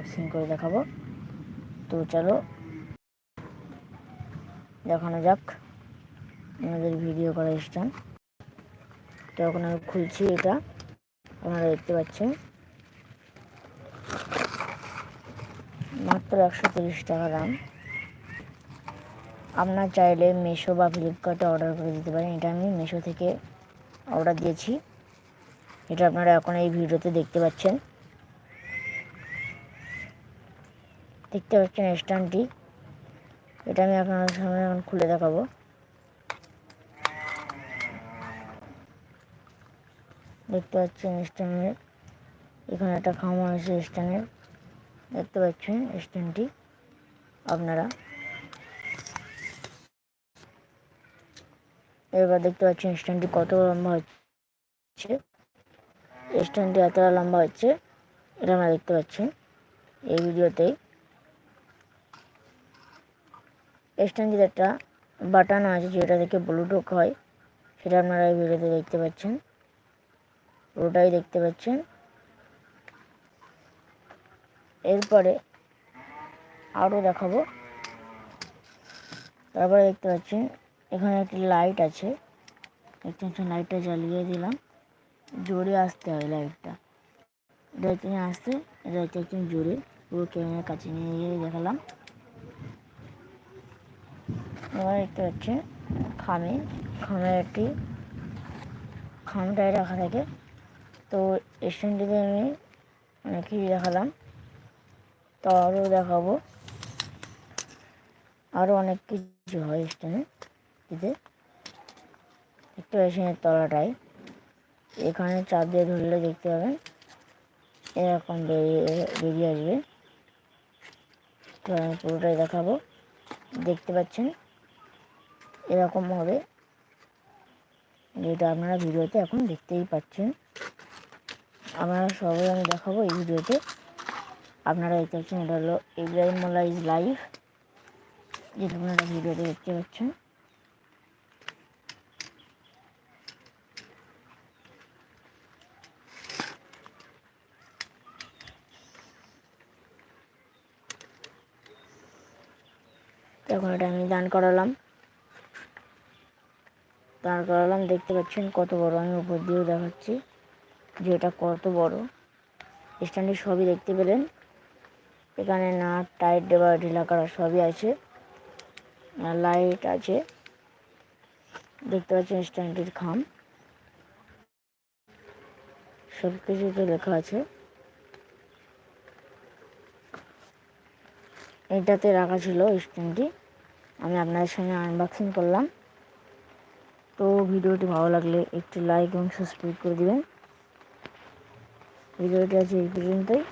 Unboxing করে দেখাবো। তো চলো, দেখানো যাক আমাদের ভিডিও করা স্ট্যান্ড তো এখন আমি খুলছি এটা, আপনারা দেখতে পাচ্ছেন। মাত্র একশো তিরিশ টাকা দাম। আপনার চাইলে মেশো বা ফ্লিপকার্টে অর্ডার করে দিতে পারেন। এটা আমি মেশো থেকে অর্ডার দিয়েছি। এটা আপনারা এখন এই ভিডিওতে দেখতে পাচ্ছেন। দেখতে পাচ্ছেন স্ট্যান্ডটি এটা আমি আপনাদের সামনে এখন খুলে দেখাবো। দেখতে পাচ্ছেন স্ট্যান্ডের এখানে একটা খামা আছে স্ট্যান্ডের দেখতে পাচ্ছেন স্ট্যান্ডটি আপনারা। এবার দেখতে পাচ্ছেন স্ট্যান্ডটি কত লম্বা হচ্ছে। স্ট্যান্ডটি এতটা লম্বা হচ্ছে, এটা আমরা দেখতে পাচ্ছেন। এই ভিডিওতেই স্ট্যান্ডটিতে একটা বাটন আছে যেটা থেকে ব্লুটুথ হয়, সেটা আপনারা এই ভিডিওতে দেখতে পাচ্ছেন। পুরোটাই দেখতে পাচ্ছেন। এরপরে আরও দেখাবো। তারপরে দেখতে পাচ্ছেন, এখানে একটি লাইট আছে। দেখতে পাচ্ছেন লাইটটা জ্বালিয়ে দিলাম। জোরে আসতে হয় লাইটটা এটা আসতে এটা হচ্ছে জোরে। পুরো ক্যামেরার কাছে নিয়ে গিয়ে দেখালাম। এবার দেখতে পাচ্ছেন খামে খামের একটি খামটায় রাখা থাকে তো স্ট্যান্ডটিতে আমি অনেক কিছু দেখালাম তো আরও দেখাবো আরও অনেক কিছু হয় স্ট্যান্ডে দিতে দেখতে পাচ্ছেন তলাটায় এখানে চাপ দিয়ে ধরলে দেখতে পাবেন এরকম বেরিয়ে আসবে তো আমি পুরোটাই দেখাবো দেখতে পাচ্ছেন এরকম হবে। যেটা আপনারা ভিডিওতে এখন দেখতেই পাচ্ছেন। আপনারা সবাই আমি দেখাবো এই ভিডিওতে। আপনারা দেখতে পাচ্ছেন এটা হলো ইব্রাহিম মোল্লা ইজ লাইভ যেটা আপনারা ভিডিওতে দেখতে পাচ্ছেন। এখন এটা আমি দান করালাম। দাঁড় করালাম দেখতে পাচ্ছেন কত বড়। আমি উপর দিয়েও দেখাচ্ছি যে এটা কত বড়। স্ট্যান্ডে সবই দেখতে পেলেন। এখানে নাট, টাইট দেওয়া, ঢিলা করা সবই আছে। আর লাইট আছে। দেখতে পাচ্ছেন স্ট্যান্ডটির খাম। সব কিছুতে লেখা আছে। এটাতে রাখা ছিল স্ট্যান্ডটি। আমি আপনাদের সঙ্গে আনবক্সিং করলাম। তো ভিডিওটি ভালো লাগলে একটি লাইক এবং সাবস্ক্রাইব করে দেবেন। ভিডিওটি আছে এই পর্যন্তই।